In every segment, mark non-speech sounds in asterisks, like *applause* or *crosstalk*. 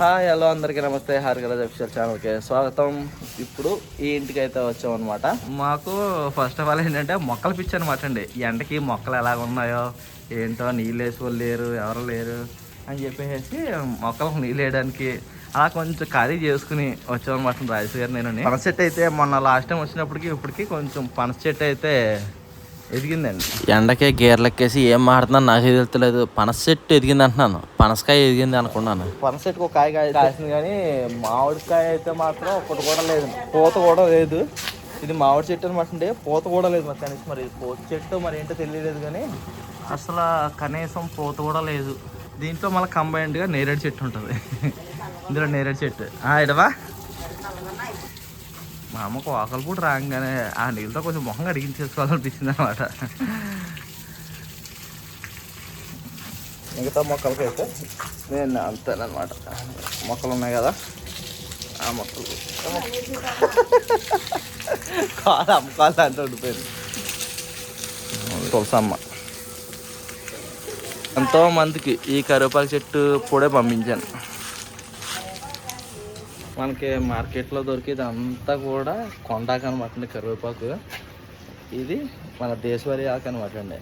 Hi hello అందరికీ నమస్తే. హారికల official ఛానల్కి స్వాగతం. ఇప్పుడు ఈ ఇంటికి అయితే వచ్చామన్నమాట. మాకు ఫస్ట్ ఆఫ్ ఆల్ ఏంటంటే మొక్కలు పిచ్చి అనమాట అండి. ఎండకి మొక్కలు ఎలాగ ఉన్నాయో ఏంటో నీళ్ళు వేసి వాళ్ళు లేరు ఎవరు లేరు అని చెప్పేసి మొక్కలకు నీళ్ళు వేయడానికి అలా కొంచెం ఖాళీ చేసుకుని వచ్చామన్నమాట రాజేష్ గారు నేను పనస చెట్టు అయితే మొన్న లాస్ట్ టైం వచ్చినప్పటికి ఇప్పటికి కొంచెం పనస చెట్టు అయితే ఎదిగిందండి. ఎండకే గేర్లెక్కేసి ఏం మాడుతున్నా నాకు తెలుస్తలేదు. పనస చెట్టు ఎదిగింది అంటున్నాను. పనసకాయ ఎదిగింది అనుకున్నాను. పనస చెట్టుకు ఒక కాయ కాయ కాసింది కానీ మామిడికాయ అయితే మాత్రం ఒకటి కూడా లేదు. పూత కూడా లేదు. ఇది మామిడి చెట్టు అనమాట అండి పూత కూడా లేదు మరి కనీసం మరి. పూత చెట్టు మరి ఏంటో తెలియలేదు కానీ అసలు కనీసం పూత కూడా లేదు. దీంట్లో మళ్ళీ కంబైన్డ్గా నేరేడు చెట్టు ఉంటుంది. *laughs* ఇందులో నేరేడు చెట్టు. ఇడవా? మా అమ్మకు ఆకలి పూట రాగానే ఆ నీళ్ళతో కొంచెం మొహం అడిగించేసుకోవాలనిపించింది అనమాట మిగతా మొక్కలకైతే నేను అంతేనమాట మొక్కలు ఉన్నాయి కదా ఆ మొక్కలు. కాదు అమ్మకాలు అంటే ఉండిపోయింది. తులసమ్మ. ఎంతో మందికి ఈ కరివేపాకు చెట్టు పొడే పంపించాను. మనకి మార్కెట్లో దొరికేది అంతా కూడా కొండాకు అనమాట అండి కరివేపాకు. ఇది మన దేశవాళీ ఆకు అనమాట అండి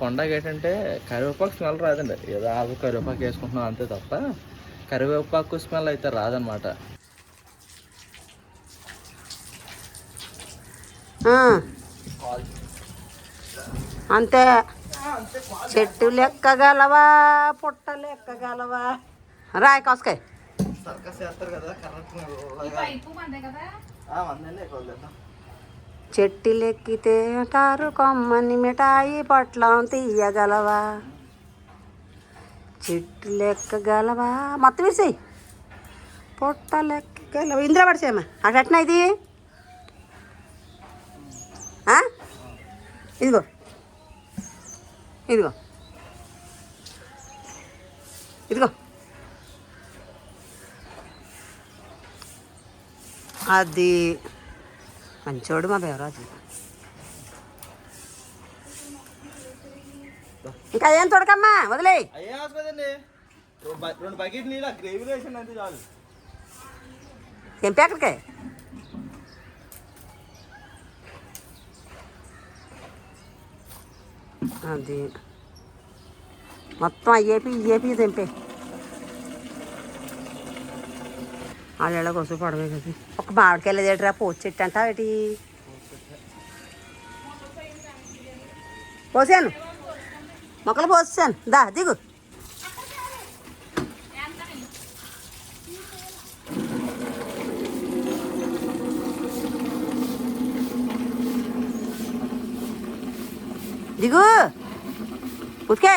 కొండకి ఏంటంటే కరివేపాకు స్మెల్ రాదండి. ఏదో ఆకు కరివేపాకు వేసుకుంటున్నాం అంతే తప్ప కరివేపాకు స్మెల్ అయితే రాదనమాట. అంతే. చెట్టు లెక్కగలవా పుట్ట లెక్కగలవా? రాయి కాసుకాయ. సర్కస్ చేస్తారు కదా చెట్టు లెక్కితే అంటారు కొమ్మని మిఠాయి పొట్లం తీయగలవా? చెట్టు లెక్కగలవా మొత్తం వేసేయి. పొట్ట లెక్కగలవా ఇందులో పడిచేయమ్మా అట్లా ఇది? ఆ? ఇదిగో. ఇదిగో. ఇదిగో. అది మంచోడు మా బేవరాజు ఇంకా ఏం తొడకమ్మా? వదిలే. రెండు బకెట్ నీళ్ళు గ్రేవీ వేసింది అంతే చాలు. తెంపే అక్కడికే అది మొత్తం అయ్యేపి ఇయ్యేపి తెంపే. వాళ్ళ కోసం పడవే కదా. ఒక మామిడికాయలు ఏట్రా పోచి చెట్టు అంటావు ఏంటి? పోసాను. మొక్కలు పోసాను. దా దిగు. దిగు. ఉతికే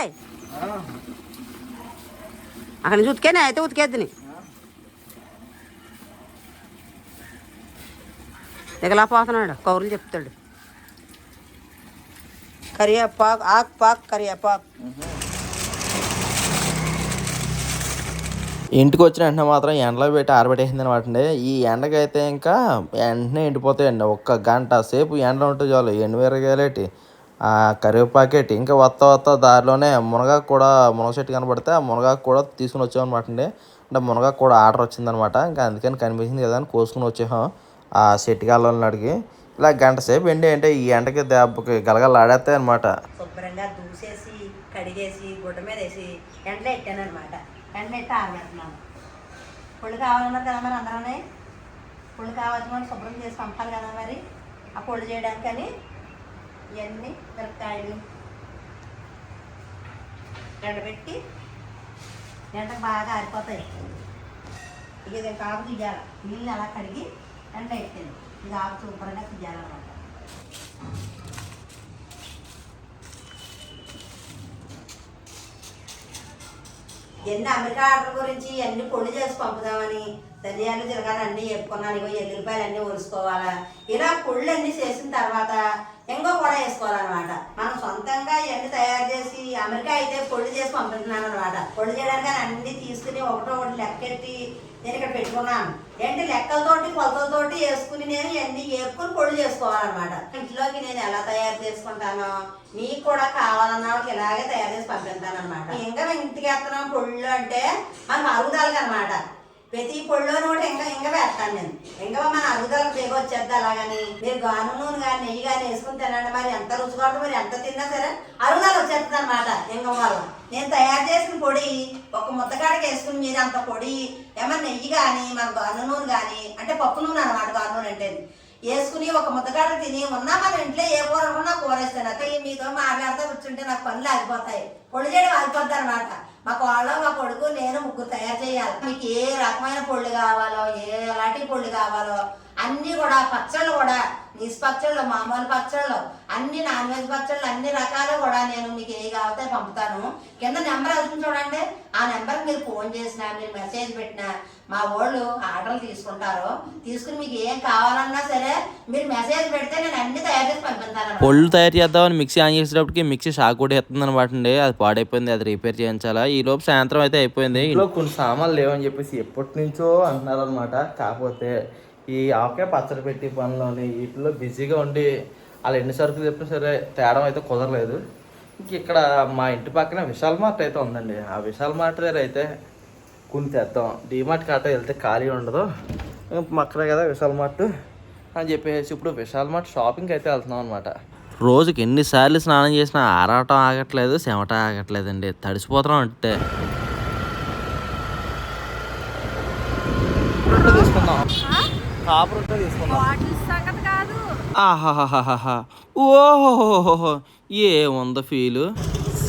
అక్కడి నుంచి ఉతికేనా అయితే ఉతికేద్దని. దిగలాపోతున్నాడు కౌరులు చెప్తాడు. కరివేపాకు ఆకు పాక్ కరివేపాకు. ఇంటికి వచ్చిన వెంటనే మాత్రం ఎండలో పెట్టి ఆరబెట్టేసింది అనమాట అండి. ఈ ఎండకైతే ఇంకా వెంటనే ఎండిపోతాయండి. ఒక్క గంట సేపు ఎండ ఉంటే చాలు. ఎండు ఆ కరివేపాకేటి ఇంకా వత్త వత్త దారిలోనే మునగాకు కూడా మునగ చెట్టు కనబడితే ఆ మునగాకు కూడా తీసుకుని వచ్చామన్నమాట అండి. అంటే మునగాకు కూడా ఆర్డర్ వచ్చిందనమాట ఇంకా అందుకని కనిపించింది కదా అని కోసుకుని వచ్చేసాం ఆ చెట్టు కాళ్ళని అడిగి ఇలా గంట సేపు ఎండి అంటే ఈ ఎండకి దెబ్బకి గలగల ఆడేస్తాయి అనమాట శుభ్రంగా దూసేసి కడిగేసి గుడ్డ మీద వేసి ఎండలో ఎట్టాను అనమాట ఎండలో ఎట్టి ఆరబెడుతున్నాను. పుళ్ళు కావాలన్నారు కదా మరి అందరూ పుళ్ళు కావాల్సిన శుభ్రం చేసి పంపాలి కదా మరి? ఆ పొడి అని ఇవన్నీ మిరపకాయలు ఎండబెట్టి ఎండకు బాగా ఆరిపోతాయి. ఇక కాపు తీయాలి. నీళ్ళు అలా కడిగి ఎండ ఎక్కింది ఇది ఆకు శుభ్రంగా తీయాలన్నమాట ఎన్ని అమెరికా ఆర్డర్ గురించి అన్ని పొడి చేసి పంపుదామని ధనియాలు జీలకర్ర అన్నీ చెప్పుకున్నాను. ఇగో ఎల్లుల్లిపాయలు అన్నీ ఒలుసుకోవాలా? ఇలా పొళ్ళు అన్నీ చేసిన తర్వాత ఇంకో కూడా వేసుకోవాలన్నమాట. మనం సొంతంగా ఇవన్నీ తయారు చేసి అమెరికా అయితే పొడి చేసి పంపిస్తున్నాను అనమాట పొడి చేయడానికి అన్ని తీసుకుని ఒకటో ఒకటి లెక్కెట్టి నేను ఇక్కడ పెట్టుకున్నాను. ఏంటి లెక్కలతోటి కొలతలతోటి వేసుకుని నేను ఇవన్నీ వేపుకుని పొడి చేసుకోవాలన్నమాట. ఇంట్లోకి నేను ఎలా తయారు చేసుకుంటానో మీకు కూడా కావాలన్న వాళ్ళకి ఇలాగే తయారు చేసి పంపిస్తానమాట ఇంకా ఇంటికి ఎత్తనం పొళ్ళు అంటే మనకు అరుగుదలకి అనమాట ప్రతి పొడిలోని కూడా ఎంగ ఎంగ వేస్తాను నేను. ఎంగ మన అరుగుదలకు దిగ వచ్చేద్ది అలాగని. మీరు గాను నూనె కానీ నెయ్యి కానీ వేసుకుని తినండి మరి. ఎంత రుచిగా మరి ఎంత తిన్నా సరే అరుగుదల వచ్చేస్తుంది అనమాట ఎంగం వల్ల నేను తయారు చేసిన పొడి ఒక ముద్దకాడకి వేసుకుని మీరు అంత పొడి ఏమన్నా నెయ్యి కానీ మన గాను నూనె కానీ అంటే పప్పు నూనె అనమాట గాను నూనె అంటే. వేసుకుని ఒక ముద్దగాడ తిని ఉన్నా మన ఇంట్లో ఏ కూర ఉన్నా కూర వేస్తాను. అక్క మీతో మాట్లాడుతూ కూర్చుంటే నాకు పనులు ఆగిపోతాయి. పొడి చేయడం ఆగిపోద్ది అనమాట మా కోళ్ళ మా కొడుకు నేను ముగ్గురు తయారు చేయాలి. మీకు ఏ రకమైన పొళ్ళు కావాలో ఏ ఎలాంటి పొళ్ళు కావాలో అన్నీ కూడా పచ్చళ్ళు కూడా నీసు పచ్చళ్ళు మామూలు పచ్చళ్ళు అన్ని నాన్ వెజ్ పచ్చళ్ళు అన్ని రకాలు కూడా నేను మీకు ఏ కావాలో పంపుతాను. కింద నెంబర్ అవుతుంది చూడండి. ఆ నెంబర్ మీరు ఫోన్ చేసినా మీరు మెసేజ్ పెట్టినా మా వాళ్ళు ఆర్డర్లు తీసుకుంటారు. తీసుకుని మీకు ఏం కావాలన్నా సరే మీరు మెసేజ్ పెడితే నేను అన్ని తయారు చేసి పంపిస్తాను పొళ్ళు తయారు చేద్దామని మిక్సీ ఆన్ చేసేటప్పటికి మిక్సీ షాక్ కూడా ఎత్తుంది అనమాట అండి అది పాడైపోయింది అది రిపేర్ చేయించాలా? ఈ లోపు సాయంత్రం అయితే అయిపోయింది. ఇంట్లో కొన్ని సామాన్లు లేవని చెప్పేసి ఎప్పటి నుంచో అంటున్నారు అనమాట కాకపోతే ఈ ఆవకాయ పచ్చడి పెట్టి పనిలోని వీటిలో బిజీగా ఉండి వాళ్ళు ఎన్ని సరుకులు చెప్పినా సరే తేడం అయితే కుదరలేదు. ఇంక ఇక్కడ మా ఇంటి పక్కన విశాల్ మార్ట్ అయితే ఉందండి. ఆ విశాల్ మార్ట్ దగ్గర అయితే కొన్ని తెద్దాం డిమార్ట్ కాట వెళ్తే ఖాళీ ఉండదు. పక్కనే కదా విశాల్ మార్ట్ అని చెప్పేసి ఇప్పుడు విశాల్ మార్ట్ షాపింగ్ అయితే వెళ్తున్నాం అనమాట రోజుకి ఎన్నిసార్లు స్నానం చేసినా ఆరాటం ఆగట్లేదు చెమట ఆగట్లేదండి. తడిసిపోతున్నాం అంటే తీసుకుందాం కాపు రొట్టె తీసుకుందాం. బాటిల్ సంగతి కాదు. ఆహాహాహాహా. ఓహోహోహో ఏముందో ఫీలు?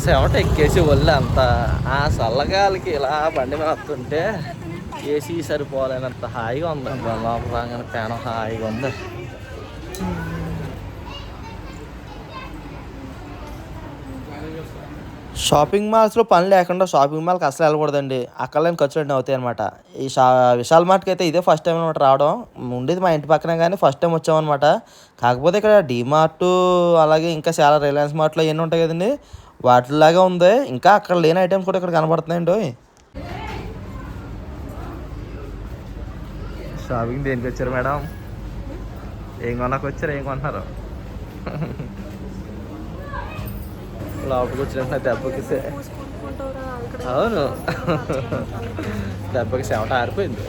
చెమట ఎక్కేసి ఒళ్ళు అంతా. ఆ చల్లగాలికి ఇలా బండి మీద వస్తుంటే ఏసీ సరిపోలేనంత హాయిగా ఉంది. లోపల రాగానే హాయిగా ఉంది. షాపింగ్ మాల్స్లో పని లేకుండా షాపింగ్ మాల్కి అసలు వెళ్ళకూడదండి. అక్కడ లేని ఖర్చులు అన్నీ అవుతాయి అనమాట ఈ షా విశాల్ మార్ట్కి అయితే ఇదే ఫస్ట్ టైం అనమాట రావడం. ఉండేది మా ఇంటి పక్కనే కానీ ఫస్ట్ టైం వచ్చామన్నమాట కాకపోతే ఇక్కడ డిమార్ట్ అలాగే ఇంకా చాలా రిలయన్స్ మార్ట్లో ఎన్ని ఉంటాయి కదండి. వాటిలాగా ఉంది. ఇంకా అక్కడ లేని ఐటమ్స్ కూడా ఇక్కడ కనబడుతున్నాయండి షాపింగ్ దేనికి వచ్చారు మేడం? ఏం కొనకు వచ్చారు ఏం కొంటున్నారు లోపలికి వచ్చిన దెబ్బకి అవును. దెబ్బకి చెమట ఆరిపోయింది.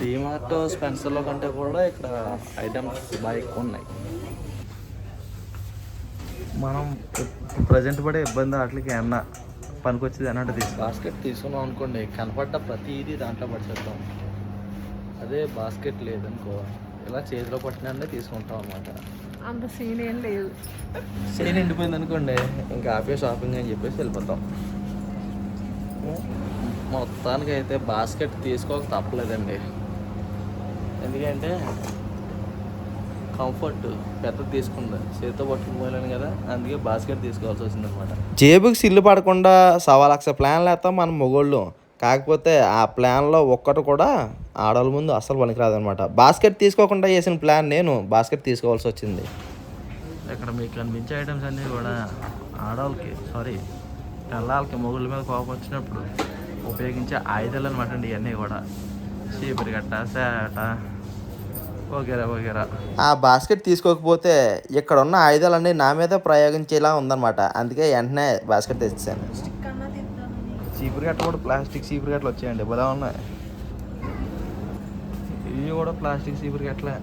డిమార్ట్ స్పెన్సర్లో కంటే కూడా ఇక్కడ ఐటమ్స్ బాగా ఎక్కువ ఉన్నాయి. మనం ప్రజెంట్ పడే ఇబ్బంది వాటికి ఏమన్నా పనికొచ్చేది అన్నట్టు తీసు బాస్కెట్ తీసుకున్నాం అనుకోండి కనపడ్డ ప్రతిదీ దాంట్లో పడిచేద్దాం అదే బాస్కెట్ లేదనుకో. ఇలా చేతిలో పట్టినందే తీసుకుంటాం అనమాట అంత సీన్ ఏం లేదు. సరే నిండిపోయింది అనుకోండి ఇంకా ఆపే షాపింగ్ అని చెప్పేసి వెళ్ళిపోతాం. మొత్తానికి అయితే బాస్కెట్ తీసుకోక తప్పలేదండి. ఎందుకంటే కంఫర్ట్ పెద్దది తీసుకుంది. చేతితో పట్టుకుని పోలేను కదా అందుకే బాస్కెట్ తీసుకోవాల్సి వచ్చింది అనమాట జేబుకి సిల్లు పడకుండా సవా లక్ష ప్లాన్లు వేస్తాం మన మొగోళ్ళు. కాకపోతే ఆ ప్లాన్లో ఒక్కటి కూడా ఆడవాళ్ళ ముందు అస్సలు పనికిరాదనమాట బాస్కెట్ తీసుకోకుండా చేసిన ప్లాన్ నేను బాస్కెట్ తీసుకోవాల్సి వచ్చింది. ఇక్కడ మీకు కనిపించే ఐటమ్స్ అన్నీ కూడా ఆడవాళ్ళకి సారీ పిల్లలకి మొగుళ్ళ మీద కోపం వచ్చినప్పుడు ఉపయోగించే ఆయుధాలు అనమాట అండి ఇవన్నీ కూడా. చీపురు గట్ట సేట వగేరా వగేరా. ఆ బాస్కెట్ తీసుకోకపోతే ఇక్కడ ఉన్న ఆయుధాలన్నీ నా మీద ప్రయోగించేలా ఉందన్నమాట. అందుకే వెంటనే బాస్కెట్ తెచ్చాను చీపురు గట్ట కూడా ప్లాస్టిక్ చీపురు గట్టలు వచ్చాయండి. భలే ఉన్నాయి. ఇవి కూడా ప్లాస్టిక్ చీపురు గట్లే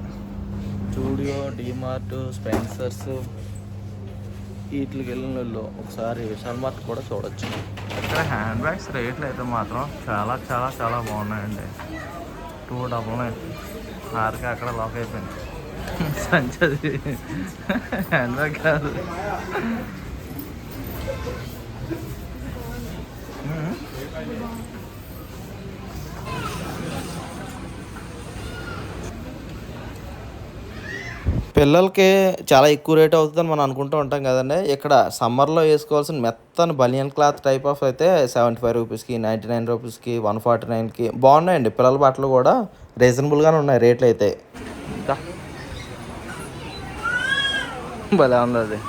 స్టూడియో డిమార్ట్ స్పెన్సర్స్ వీటికి వెళ్ళిన వాళ్ళు ఒకసారి విశాల్ మార్ట్ కూడా చూడొచ్చు. ఇక్కడ హ్యాండ్ బ్యాగ్స్ రేట్లు అయితే మాత్రం చాలా చాలా చాలా బాగున్నాయండి. టూ డబల్ నైన్ ఆరుకి అక్కడ లాక్ అయిపోయింది. సంచది. *laughs* హ్యాండ్ బ్యాగ్ కాదు. పిల్లలకి చాలా ఎక్కువ రేట్ అవుతుందని మనం అనుకుంటూ ఉంటాం కదండి. ఇక్కడ సమ్మర్లో వేసుకోవాల్సిన మెత్తని బనియన్ క్లాత్ టైప్ ఆఫ్ అయితే సెవెంటీ ఫైవ్ రూపీస్కి నైంటీ నైన్ రూపీస్కి వన్ ఫార్టీ నైన్కి బాగున్నాయండి. పిల్లల బట్టలు కూడా రీజనబుల్గానే ఉన్నాయి రేట్లు అయితే. భలే ఉంది అది.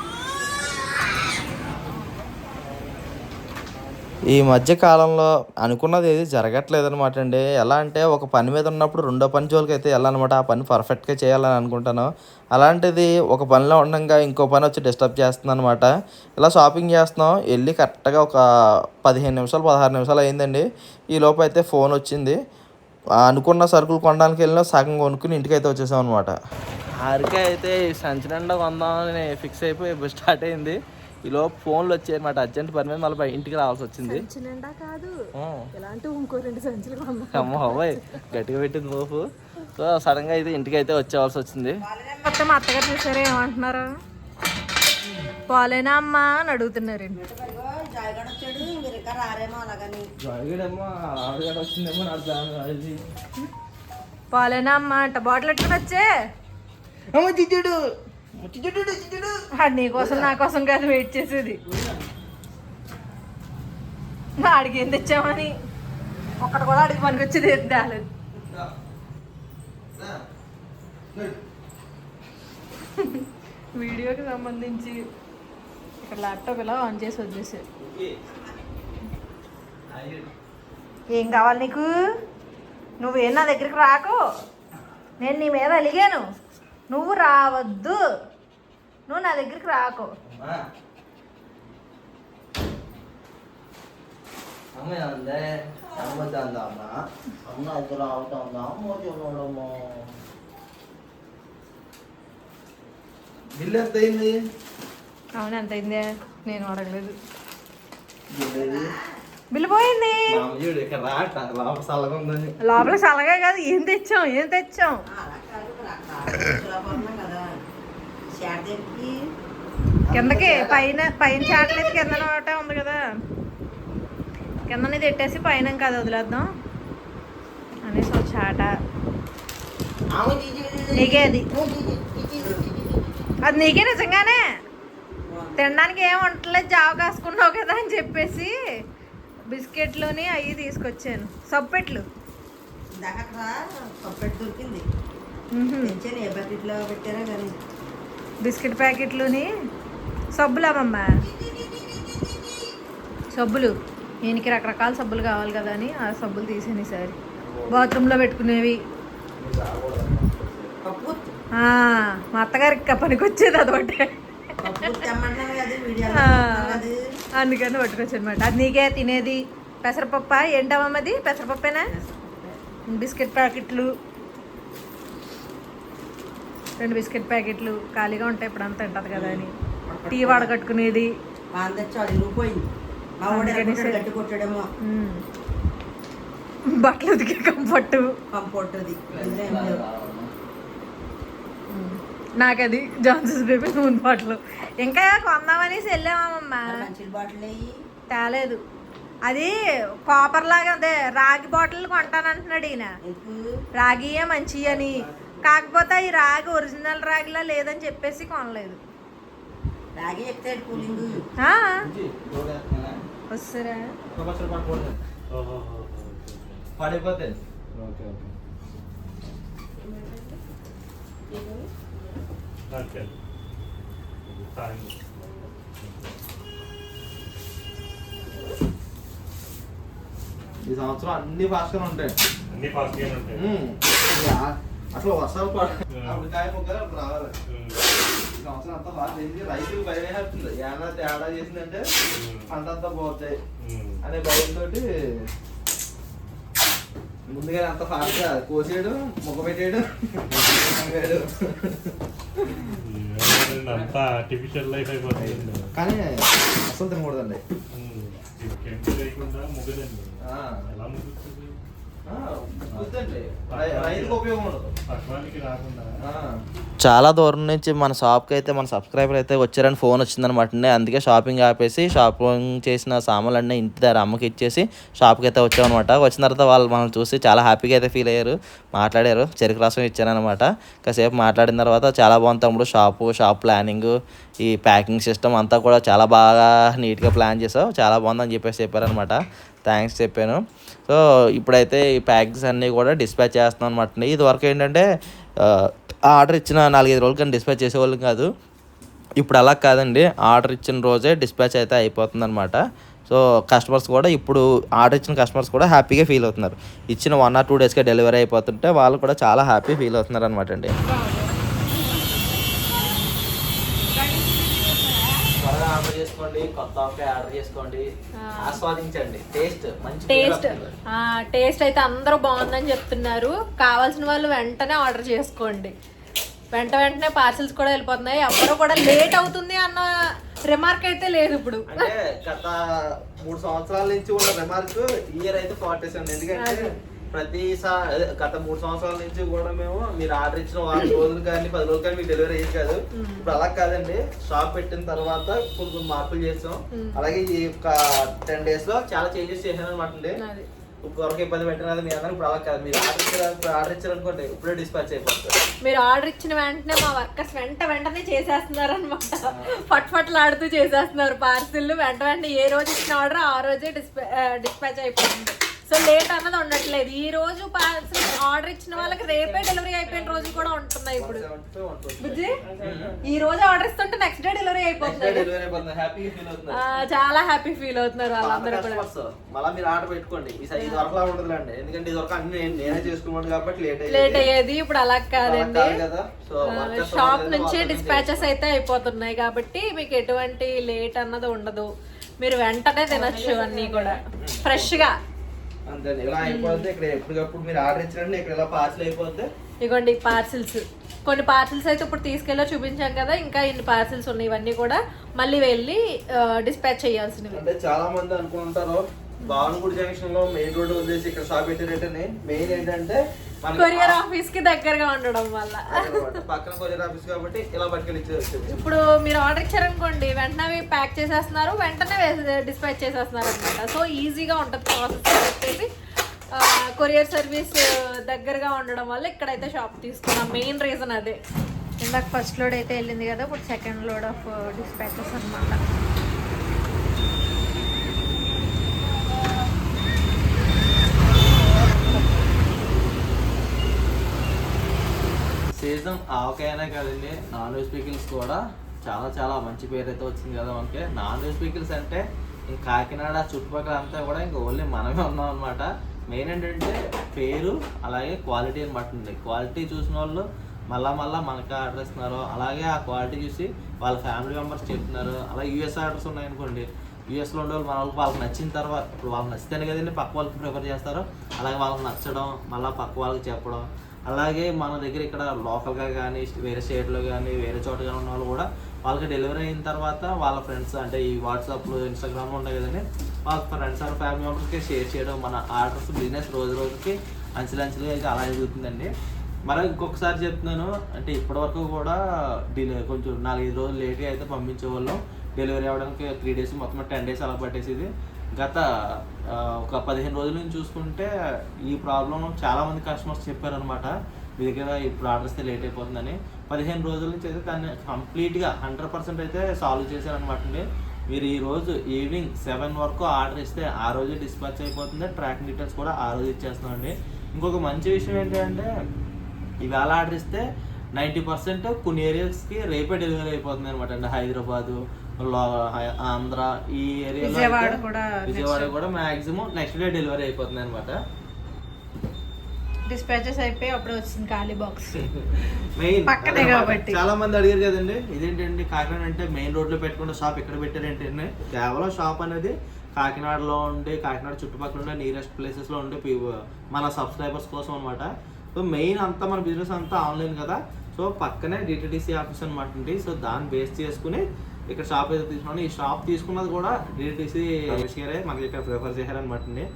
ఈ మధ్య కాలంలో అనుకున్నది ఏది జరగట్లేదు అనమాట అండి. ఎలా అంటే ఒక పని మీద ఉన్నప్పుడు రెండో పని జోలికి అయితే వెళ్ళాలన్నమాట. ఆ పని పర్ఫెక్ట్గా చేయాలని అనుకుంటాను. అలాంటిది ఒక పనిలో ఉండగా ఇంకో పని వచ్చి డిస్టర్బ్ చేస్తుంది అనమాట ఇలా షాపింగ్ చేస్తున్నాం. వెళ్ళి కరెక్ట్గా ఒక పదిహేను నిమిషాలు పదహారు నిమిషాలు అయిందండి. ఈ లోపు అయితే ఫోన్ వచ్చింది. అనుకున్న సరుకులు కొనడానికి వెళ్ళినా సగం కొనుక్కుని ఇంటికి అయితే వచ్చేసాం అనమాట హారిక అయితే ఈ సంచి నిండా కొందామని ఫిక్స్ అయిపోయి స్టార్ట్ అయింది. ఈ లోపు ఫోన్లు వచ్చాయి అనమాట అర్జెంట్ పని మీద మళ్ళీ ఇంటికి రావాల్సి వచ్చింది. కాదు. ఆ. ఇలాంటి ఇంకో రెండు సంచులు కొందాం అమ్మ అవ్వాయి గట్టిగా పెట్టింది లోపు. సో సడన్గా అయితే ఇంటికి అయితే వచ్చేవాల్సి వచ్చింది. మొత్తం మా అత్తగారు చూసారా ఏమంటున్నారు? పాలేనా అమ్మా అని అది పాలేనా అమ్మా అంట. బాటిల్ ఎట్టుకుని వచ్చే? నీ కోసం నా కోసం కాదు వెయిట్ చేసేది. ఆడికి ఏం తెచ్చామని? ఒక్కటి కూడా ఆడికి పనికి వచ్చేది ఏం తేలేదు వీడియోకి సంబంధించి ఇక్కడ ల్యాప్టాప్ ఇలా ఆన్ చేసి వచ్చేసి ఏం కావాలి నీకు? నువ్వేం నా దగ్గరికి రాకు? నేను నీ మీద అలిగాను. నువ్వు రావద్దు. నువ్వు నా దగ్గరికి రాకు. బిల్లు ఎంత అయింది? అవును ఎంత అయిందే? నేను అడగలేదు. బిల్లు పోయింది. లోపల చల్లగా కాదు. ఏం తెచ్చాం? ఏం తెచ్చాం? కిందకి పైన పైన చాటలేదు కింద ఒకటే ఉంది కదా. కిందని తిట్టేసి పైన ఇంకా అది వదిలేద్దాం. అనేసి ఒక చాట. నీకే అది. అది నీకే నిజంగానే. తినడానికి ఏం వంటలేదు జావ కాసుకున్నావు కదా అని చెప్పేసి బిస్కెట్లోని అవి తీసుకొచ్చాను. కప్పెట్ దొరికింది. ఏ బకెట్లో పెట్టారో కానీ. బిస్కెట్ ప్యాకెట్లుని సబ్బులామమ్మ సబ్బులు. ఈయనకి రకరకాల సబ్బులు కావాలి కదా అని ఆ సబ్బులు తీసాను ఈసారి. బాత్రూంలో పెట్టుకునేవి. మా అత్తగారికి పనికి వచ్చేది అదొకటే అందుకని పట్టుకొచ్చు అనమాట అది నీకే తినేది. పెసరపప్ప? ఏంటమ్మది పెసరపప్పేనా? బిస్కెట్ ప్యాకెట్లు. రెండు బిస్కెట్ ప్యాకెట్లు ఖాళీగా ఉంటాయి ఇప్పుడు అంతా తింటది కదా అని. టీ వడగట్టుకునేది. బట్టలు ఉతికే కంఫర్ట్. కంఫర్ట్. నాకు అది జాన్సన్స్ బేబీ నూనె బాటలు. ఇంకా కొందామనేసి వెళ్ళామమ్మ. తేలేదు. అది కాపర్ లాగా అదే రాగి బాటిల్ కొంటానంటున్నాడు ఈయన. రాగియే మంచి అని కాకపోతే ఈ రాగి ఒరిజినల్ రాగిలా లేదని చెప్పేసి కొనలేదు. రాగి ఎక్తాడు కూలింగ్. ఆ, వస్తారా పడిపోతే ఈ సంవత్సరం అన్ని భాషలు ఉంటాయి. అన్ని గానే ఉంటాయి. అసలు వర్షాలు పడ అప్పుడు కాయ మొక్కలు అప్పుడు రావాలి సంవత్సరం అంతా బాగా చేసి రైతులు భయం వేస్తుంది ఏమైనా తేడా చేసిందంటే పంట అంతా పోతాయి అనే భయంతో ముందుగా అంత ఫాస్ట్గా కోసేయడం మొక్క పెట్టేయడం. అంతా ఆర్టిఫిషియల్ లైఫ్ అయిపోతుంది కానీ అసలు తినకూడదండి ఎలా ముగ్గుతుంది చాలా దూరం నుంచి మన షాప్కి అయితే మన సబ్స్క్రైబర్ అయితే వచ్చారని ఫోన్ వచ్చిందనమాట అందుకే షాపింగ్ ఆపేసి షాపింగ్ చేసిన సామాన్లన్నీ ఇంటి దగ్గర అమ్మకి ఇచ్చేసి షాప్కి అయితే వచ్చామన్నమాట. వచ్చిన తర్వాత వాళ్ళు మనం చూసి చాలా హ్యాపీగా అయితే ఫీల్ అయ్యారు. మాట్లాడారు. చెరుకు రసం ఇచ్చారనమాట కాసేపు మాట్లాడిన తర్వాత చాలా బాగుంది తమ్ముడు. షాపు షాప్ ప్లానింగ్ ఈ ప్యాకింగ్ సిస్టమ్ అంతా కూడా చాలా బాగా నీట్గా ప్లాన్ చేసావు. చాలా బాగుందని చెప్పేసి చెప్పారనమాట థ్యాంక్స్ చెప్పాను. సో ఇప్పుడైతే ఈ ప్యాకింగ్స్ అన్నీ కూడా డిస్పాచ్ చేస్తున్నాం అనమాట ఇది వరకు ఏంటంటే ఆర్డర్ ఇచ్చిన నాలుగైదు రోజులు కానీ డిస్పాచ్ చేసేవాళ్ళం కాదు. ఇప్పుడు అలా కాదండి. ఆర్డర్ ఇచ్చిన రోజే డిస్పాచ్ అయితే అయిపోతుంది అనమాట సో కస్టమర్స్ కూడా ఇప్పుడు ఆర్డర్ ఇచ్చిన కస్టమర్స్ కూడా హ్యాపీగా ఫీల్ అవుతున్నారు. ఇచ్చిన వన్ ఆర్ టూ డేస్కే డెలివరీ అయిపోతుంటే వాళ్ళు కూడా చాలా హ్యాపీ ఫీల్ అవుతున్నారు అనమాట అండి త్వరగా ఆర్డర్ చేసుకోండి కొత్త ఆవకాయ ఆర్డర్ చేసుకోండి ఆస్వాదించండి. టేస్ట్ మంచి టేస్ట్. టేస్ట్ అయితే అందరూ బాగుందని చెప్తున్నారు. కావాల్సిన వాళ్ళు వెంటనే ఆర్డర్ చేసుకోండి. వెంట వెంటనే పార్సిల్స్ కూడా వెళ్ళిపోతున్నాయి. ఎవ్వరు కూడా లేట్ అవుతుంది అన్న రిమార్క్ అయితే లేదు ఇప్పుడు. అంటే గత మూడు సంవత్సరాల నుంచి ఉన్న రిమార్క్ ఇయర్ అయితే ఫార్టీస్ అండి ఎందుకంటే ప్రతిసారి గత మూడు సంవత్సరాల నుంచి కూడా మేము మీరు ఆర్డర్ ఇచ్చిన వారం రోజులు కానీ పది రోజులు కానీ మీకు డెలివరీ అయ్యేది కాదు. ఇప్పుడు అలా కాదండి. షాప్ పెట్టిన తర్వాత కొన్ని కొన్ని మార్పులు చేసాం. అలాగే ఈ యొక్క టెన్ డేస్లో చాలా చేంజెస్ చేశాను అనమాట అండి వరకు ఇబ్బంది పెట్టిన కదా మీ అందరూ ఇప్పుడు అలా కాదు. మీరు ఆర్డర్ ఇచ్చారు ఆర్డర్ ఇచ్చారనుకోండి ఇప్పుడే డిస్పాచ్ అయిపోతుంది మీరు ఆర్డర్ ఇచ్చిన వెంటనే మా వర్కర్స్ వెంట వెంటనే చేసేస్తున్నారు అనమాట ఫట్ ఫట్లాడుతూ చేసేస్తున్నారు పార్సిల్ వెంట వెంటనే ఏ రోజు ఇచ్చిన ఆర్డర్ ఆ రోజే డిస్పా డిస్పాచ్ అయిపోతుంది. సో లేట్ అన్నది ఉండట్లేదు. ఈ రోజు పార్సిల్ ఆర్డర్ ఇచ్చిన వాళ్ళకి రేపే డెలివరీ అయిపోయిన రోజులు కూడా ఉంటున్నాయి ఇప్పుడు. బుజ్జి ఈ రోజు ఆర్డర్ ఇస్తుంటే నెక్స్ట్ డే డెలివరీ అయిపోతుంది. చాలా హ్యాపీ ఫీల్ అవుతున్నారు వాళ్ళందరూ కూడా. మళ్ళీ మీరు ఆర్డర్ పెట్టుకోండి. ఈసారి ఇది వరకులా ఉండదులేండి. ఎందుకంటే ఇది వరకు అన్ని నేను- నేనే *laughs* చేసుకున్నాను కాబట్టి లేట్ లేట్ అయ్యేది ఇప్పుడు అలా కాదండి. షాప్ నుంచి డిస్పాచెస్ అయితే అయిపోతున్నాయి కాబట్టి మీకు ఎటువంటి లేట్ అన్నది ఉండదు. మీరు వెంటనే తినొచ్చు అన్నీ కూడా. ఫ్రెష్గా. అంతే ఇలా అయిపోతే ఇక్కడ ఎప్పటికప్పుడు మీరు ఆర్డర్ ఇచ్చినట్టు ఇక్కడ ఇలా పార్సల్ అయిపోతే? ఇగోండి పార్సిల్స్ కొన్ని పార్సిల్స్ అయితే ఇప్పుడు తీసుకెళ్ళి చూపించాం కదా ఇంకా ఇన్ని పార్సిల్స్ ఉన్నాయి ఇవన్నీ కూడా మళ్ళీ వెళ్ళి డిస్పాచ్ చేయాల్సినవి. అంటే చాలా మంది అనుకుంటారు భావనగూడి జంక్షన్లో మెయిన్ రోడ్ వదిలేసి ఇక్కడ షాప్ పెట్టారంటే మెయిన్ ఏంటంటే కొరియర్ ఆఫీస్కి దగ్గరగా ఉండడం వల్ల. పక్కన కొరియర్ ఆఫీస్ కాబట్టి ఇలా పట్టుకెళ్ళి ఇచ్చేది ఇప్పుడు మీరు ఆర్డర్ ఇచ్చారనుకోండి వెంటనే ప్యాక్ చేసేస్తున్నారు వెంటనే డిస్పాచ్ చేసేస్తున్నారు అనమాట సో ఈజీగా ఉంటుంది ప్రాసెస్ వచ్చేసి కొరియర్ సర్వీస్ దగ్గరగా ఉండడం వల్ల ఇక్కడైతే షాప్ తీసుకున్నాం. మెయిన్ రీజన్ అదే. ఇందాక ఫస్ట్ లోడ్ అయితే వెళ్ళింది కదా ఇప్పుడు సెకండ్ లోడ్ ఆఫ్ డిస్పాచెస్ అనమాట సీజన్ ఆవకాయనే కాదండి. నాన్ వెజ్ పికిల్స్ కూడా చాలా చాలా మంచి పేరు అయితే వచ్చింది కదా మనకి. నాన్ వెజ్ పికిల్స్ అంటే ఇంక కాకినాడ చుట్టుపక్కల అంతా కూడా ఇంక ఓన్లీ మనమే ఉన్నాం అనమాట మెయిన్ ఏంటంటే పేరు అలాగే క్వాలిటీ అనమాట ఉంది క్వాలిటీ చూసిన వాళ్ళు మళ్ళా మళ్ళా మనకి ఆర్డర్ ఇస్తున్నారు అలాగే ఆ క్వాలిటీ చూసి వాళ్ళ ఫ్యామిలీ మెంబర్స్ చెప్తున్నారు. అలాగే యూఎస్ ఆర్డర్స్ ఉన్నాయనుకోండి యూఎస్లో ఉండే వాళ్ళు మన వాళ్ళకి వాళ్ళకి నచ్చిన తర్వాత ఇప్పుడు వాళ్ళకి నచ్చితేనే కదండి పక్క వాళ్ళకి ప్రిఫర్ చేస్తారు అలాగే వాళ్ళకి నచ్చడం మళ్ళీ పక్క వాళ్ళకి చెప్పడం అలాగే మన దగ్గర ఇక్కడ లోకల్గా కానీ వేరే స్టేట్లో కానీ వేరే చోట కానీ ఉన్న వాళ్ళు కూడా వాళ్ళకి డెలివరీ అయిన తర్వాత వాళ్ళ ఫ్రెండ్స్ అంటే ఈ వాట్సాప్లో ఇన్స్టాగ్రామ్లో ఉన్నాయి కదండి వాళ్ళ ఫ్రెండ్స్ అండ్ ఫ్యామిలీ మెంబర్స్కి షేర్ చేయడం మన ఆర్డర్స్ బిజినెస్ రోజు రోజుకి అంచెలంచెలుగా అయితే అలా ఎదుగుతుందండి మరి ఇంకొకసారి చెప్తున్నాను అంటే ఇప్పటివరకు కూడా డిలే కొంచెం నాలుగైదు రోజులు లేట్గా అయితే పంపించేవాళ్ళం. డెలివరీ అవ్వడానికి త్రీ డేస్ మొత్తం టెన్ డేస్ అలా పట్టేసేది. గత ఒక పదిహేను రోజుల నుంచి చూసుకుంటే ఈ ప్రాబ్లం చాలామంది కస్టమర్స్ చెప్పారనమాట మీ దగ్గర ఇప్పుడు ఆర్డర్ ఇస్తే లేట్ అయిపోతుందని. పదిహేను రోజుల నుంచి అయితే దాన్ని కంప్లీట్గా హండ్రెడ్ పర్సెంట్ అయితే సాల్వ్ చేశారనమాట అండి. మీరు ఈ రోజు ఈవినింగ్ సెవెన్ వరకు ఆర్డర్ ఇస్తే ఆ రోజు డిస్పాచ్ అయిపోతుంది. ట్రాకింగ్ డీటెయిల్స్ కూడా ఆ రోజు ఇచ్చేస్తామండి ఇంకొక మంచి విషయం ఏంటంటే ఇవాళ ఆర్డర్ ఇస్తే నైంటీ పర్సెంట్ కొన్ని ఏరియాస్కి రేపే డెలివరీ అయిపోతుంది అనమాట అండి. హైదరాబాదు ఆంధ్ర ఈ ఏరియాలో విజయవాడ కూడా మాక్సిమం నెక్స్ట్ డే డెలివరీ అయిపోతుంది అనమాట డిస్పాచెస్ అయిపోయి అప్పుడే వచ్చింది ఖాళీ బాక్స్ మెయిన్ *laughs* పక్కనే కాబట్టి. చాలా మంది అడిగారు కదండి ఇదేంటండి కాకినాడ అంటే మెయిన్ రోడ్లో పెట్టుకుంటే షాప్ ఎక్కడ పెట్టారంటే కేవలం షాప్ అనేది కాకినాడలో ఉండే కాకినాడ చుట్టుపక్కల ఉండే నియరెస్ట్ ప్లేసెస్లో ఉండే మన సబ్స్క్రైబర్స్ కోసం అనమాట సో మెయిన్ అంతా మన బిజినెస్ అంతా ఆన్లైన్ కదా. సో పక్కనే డిటిడిసి ఆఫీస్ అనమాట అండి. సో దాన్ని బేస్ చేసుకుని ఇక్కడ షాప్ అయితే తీసుకున్నాను. ఈ షాప్ తీసుకున్నది కూడా డిటిడిసి గారే మనకి ఇక్కడ ప్రిఫర్ చేశారనమాట అండి.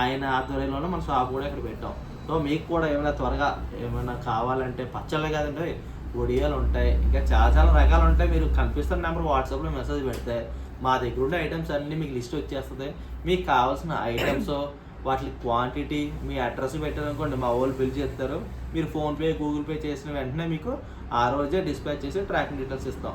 ఆయన ఆధ్వర్యంలోనే మన షాప్ కూడా ఇక్కడ పెట్టాం. సో మీకు కూడా ఏమైనా త్వరగా ఏమైనా కావాలంటే పచ్చళ్ళే కాదండి. ఒడియాలు ఉంటాయి. ఇంకా చాలా చాలా రకాలు ఉంటాయి. మీరు కనిపిస్తున్న నెంబర్ వాట్సాప్లో మెసేజ్ పెడితే మా దగ్గర ఉండే ఐటమ్స్ అన్నీ మీకు లిస్ట్ వచ్చేస్తుంది. మీకు కావాల్సిన ఐటమ్స్ వాటి క్వాంటిటీ మీ అడ్రస్ పెట్టారనుకోండి మా వాళ్ళు బిల్ చేస్తారు. మీరు ఫోన్పే గూగుల్ పే చేసిన వెంటనే మీకు ఆ రోజే డిస్పాచ్ చేసి ట్రాకింగ్ డీటెయిల్స్ ఇస్తాం.